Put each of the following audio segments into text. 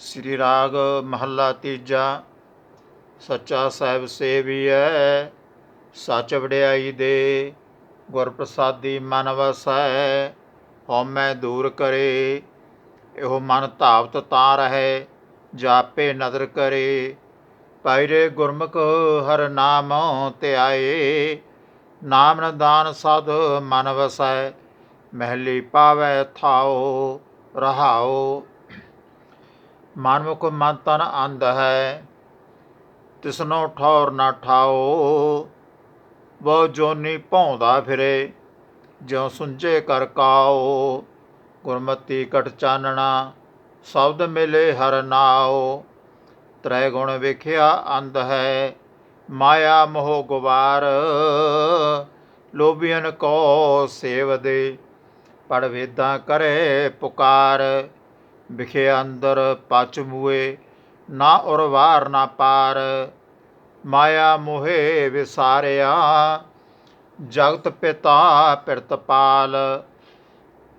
ਸ੍ਰੀ ਰਾਗ ਮਹੱਲਾ ਤੀਜਾ, ਸੱਚਾ ਸਾਹਿਬ ਸੇਵੀਐ, ਸੱਚ ਵਡਿਆਈ ਦੇ ਗੁਰ ਪ੍ਰਸਾਦੀ ਮਨ ਵਸੈ ਹਉਮੈ ਦੂਰ ਕਰੇ, ਇਹੋ ਮਨ ਧਾਵਤ ਤਾਂ ਰਹੈ, ਜਾਪੇ ਨਦਰ ਕਰੇ। ਪਾਇਰੇ ਗੁਰਮੁਖ ਹਰ ਨਾਮ ਧਿਆਏ ਨਾਮ ਨਦਾਨ ਸਦ ਮਨ ਵਸੈ ਮਹਿਲੀ ਪਾਵੈ ਥਾਓ ਰਹਾਓ ਮਨਮੁਖ ਮਨ ਤਨ ਅੰਧ ਹੈ, ਤਿਸਨੋ ਠੌਰ ਨਾ ਠਾਓ, ਬਹੁ ਜੋਨੀ ਭੌਂਦਾ ਫਿਰੇ, ਜਿਉ ਸੁੰਝੇ ਕਰ ਕਾਓ, ਗੁਰਮਤੀ ਕਟ ਚਾਨਣਾ, ਸ਼ਬਦ ਮਿਲੇ ਹਰ ਨਾਉ ਤ੍ਰੈ ਗੁਣ ਵੇਖਿਆ ਅੰਧ ਹੈ, ਮਾਇਆ ਮੋਹ ਗੁਵਾਰ ਲੋਭੀਨ ਕੋ ਸੇਵ ਦੇ ਪੜ ਵੇਦਾਂ ਕਰੇ ਪੁਕਾਰ ਵਿਖੇ ਅੰਦਰ ਪਚ ਮੂਏ, ਨਾ ਉਰਵਾਰ ਨਾ ਪਾਰ, ਮਾਇਆ ਮੋਹੇ ਵਿਸਾਰਿਆ। ਜਗਤ ਪਿਤਾ ਪਿਰਤਪਾਲ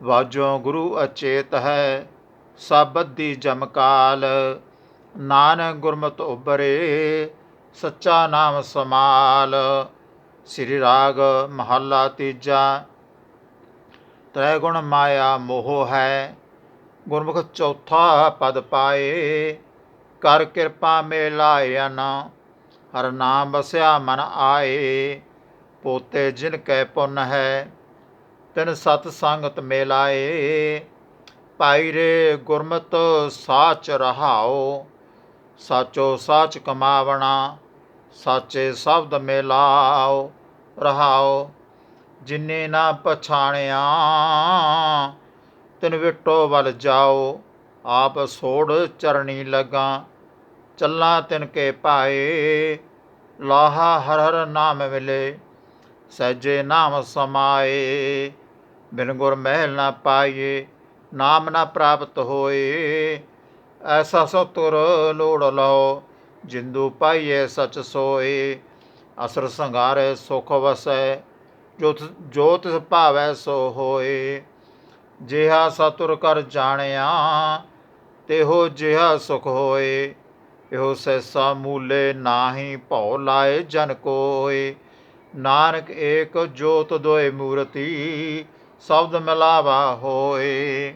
ਵਾਜੋ ਗੁਰੂ ਅਚੇਤ ਹੈ ਸਾਬਦੀ ਜਮਕਾਲ ਨਾਨਕ ਗੁਰਮਤਿ ਉਬਰੇ ਸੱਚਾ ਨਾਮ ਸਮਾਲ। ਸ੍ਰੀ ਰਾਗ ਮਹੱਲਾ ਤੀਜਾ ਤ੍ਰੈ ਗੁਣ ਮਾਇਆ ਮੋਹ ਹੈ ਗੁਰਮੁਖ ਚੌਥਾ ਪਦ ਪਾਏ, ਕਰ ਕਿਰਪਾ ਮੇਲਾਇਨ ਹਰ ਨਾਮ ਬਸਿਆ ਮਨ ਆਏ। ਪੋਤੇ ਜਿਨ ਕੈ ਪੁੰਨ ਹੈ, ਤਿਨ ਸਤ ਸੰਗਤ ਮੇਲਾਏ। ਪਾਈ ਰੇ ਗੁਰਮਤ ਸਾਚ ਰਹਾਓ, ਸਾਚੋ ਸਾਚ ਕਮਾਵਣਾ, ਸਾਚੇ ਸ਼ਬਦ ਮੇਲਾਓ, ਰਹਾਓ। ਜਿਨੇ ਨਾ ਪਛਾਣਿਆ ਤਿਨ ਵਿਟੋ ਵੱਲ ਜਾਓ, ਆਪ ਸੋੜ ਚਰਣੀ ਲਗਾ, ਚੱਲਾਂ ਤਿਨ ਕੇ ਪਾਏ ਲਾਹਾ ਹਰ ਹਰ ਨਾਮ ਮਿਲੇ, ਸਹਿਜੇ ਨਾਮ ਸਮਾਏ, ਬਿਨ ਗੁਰ ਮਹਿਲ ਨਾ ਪਾਈਏ, ਨਾਮ ਨਾ ਪ੍ਰਾਪਤ ਹੋਏ, ਐਸਾ ਸੋ ਤੁਰ ਲੋੜ ਲਓ, ਜਿੰਦੂ ਪਾਈਏ ਸਚ ਸੋਏ, ਅਸਰ ਸੰਘਾਰੇ ਸੁਖ ਵਸੈ ਜੋਤ ਤਿਸ- ਭਾਵੈ ਸੋ ਹੋਏ। ਜਿਹਾ ਸਤੁਰ ਕਰ ਜਾਣਿਆ, ਤੇਹੋ ਜਿਹਾ ਸੁਖ ਹੋਏ। ਇਹੋ ਸੈਸਾ ਮੂਲੇ ਨਾਹੀ ਭਉ ਲਾਏ ਜਨ ਕੋਏ। ਨਾਨਕ ਏਕ ਜੋਤ ਦੋਏ ਮੂਰਤੀ, ਸ਼ਬਦ ਮਿਲਾਵਾ ਹੋਏ।